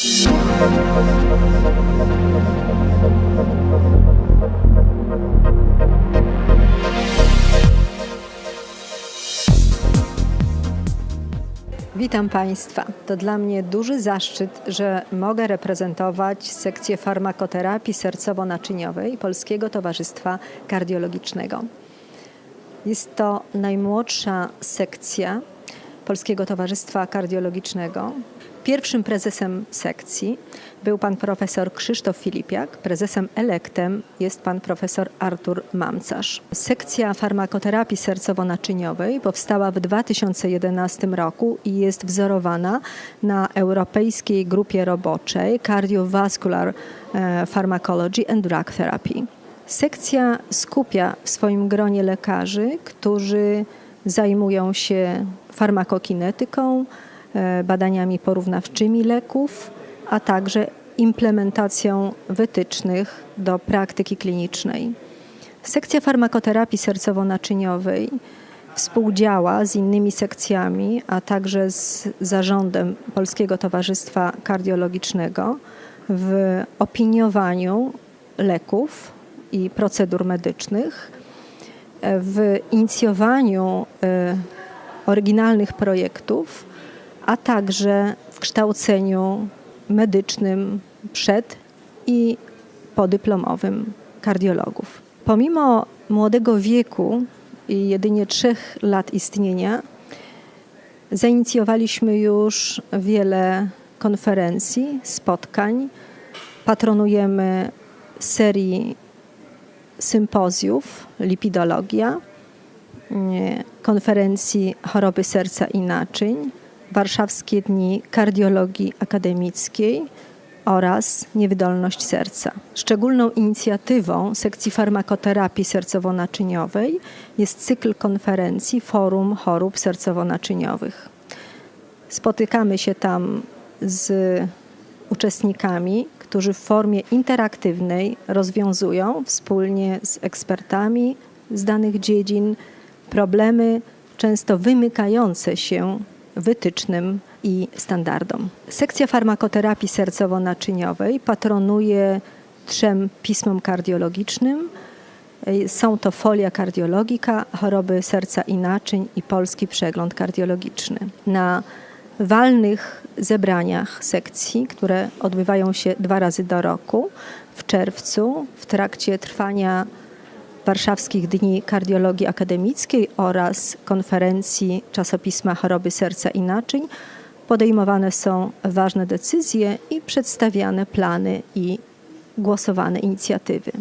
Witam Państwa. To dla mnie duży zaszczyt, że mogę reprezentować sekcję farmakoterapii sercowo-naczyniowej Polskiego Towarzystwa Kardiologicznego. Jest to najmłodsza sekcja Polskiego Towarzystwa Kardiologicznego. Pierwszym prezesem sekcji był pan profesor Krzysztof Filipiak, prezesem elektem jest pan profesor Artur Mamcarz. Sekcja farmakoterapii sercowo-naczyniowej powstała w 2011 roku i jest wzorowana na Europejskiej Grupie Roboczej Cardiovascular e, Pharmacology and Drug Therapy. Sekcja skupia w swoim gronie lekarzy, którzy zajmują się farmakokinetyką, e, badaniami porównawczymi leków, a także implementacją wytycznych do praktyki klinicznej. Sekcja farmakoterapii sercowo-naczyniowej współdziała z innymi sekcjami, a także z zarządem Polskiego Towarzystwa Kardiologicznego w opiniowaniu leków i procedur medycznych, w inicjowaniu e, oryginalnych projektów, a także w kształceniu medycznym przed i podyplomowym kardiologów. Pomimo młodego wieku i jedynie trzech lat istnienia, zainicjowaliśmy już wiele konferencji, spotkań. Patronujemy serii sympozjów Lipidologia, konferencji choroby serca i naczyń, Warszawskie Dni Kardiologii Akademickiej oraz Niewydolność serca. Szczególną inicjatywą sekcji farmakoterapii sercowo-naczyniowej jest cykl konferencji Forum Chorób Sercowo-Naczyniowych. Spotykamy się tam z uczestnikami, którzy w formie interaktywnej rozwiązują wspólnie z ekspertami z danych dziedzin problemy często wymykające się wytycznym i standardom. Sekcja farmakoterapii sercowo-naczyniowej patronuje trzem pismom kardiologicznym. Są to folia kardiologika, choroby serca i naczyń i polski przegląd kardiologiczny. Na walnych zebraniach sekcji, które odbywają się dwa razy do roku, w czerwcu, w trakcie trwania Warszawskich Dni Kardiologii Akademickiej oraz konferencji czasopisma Choroby Serca i Naczyń podejmowane są ważne decyzje i przedstawiane plany i głosowane inicjatywy.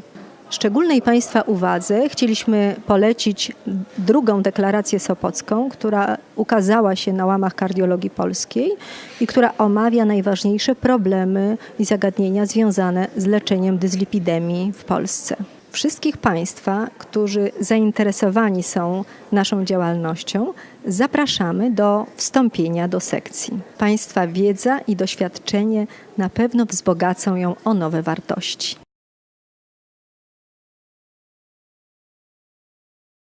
Szczególnej Państwa uwadze chcieliśmy polecić drugą deklarację sopocką, która ukazała się na łamach kardiologii polskiej i która omawia najważniejsze problemy i zagadnienia związane z leczeniem dyslipidemii w Polsce. Wszystkich Państwa, którzy zainteresowani są naszą działalnością, zapraszamy do wstąpienia do sekcji. Państwa wiedza i doświadczenie na pewno wzbogacą ją o nowe wartości.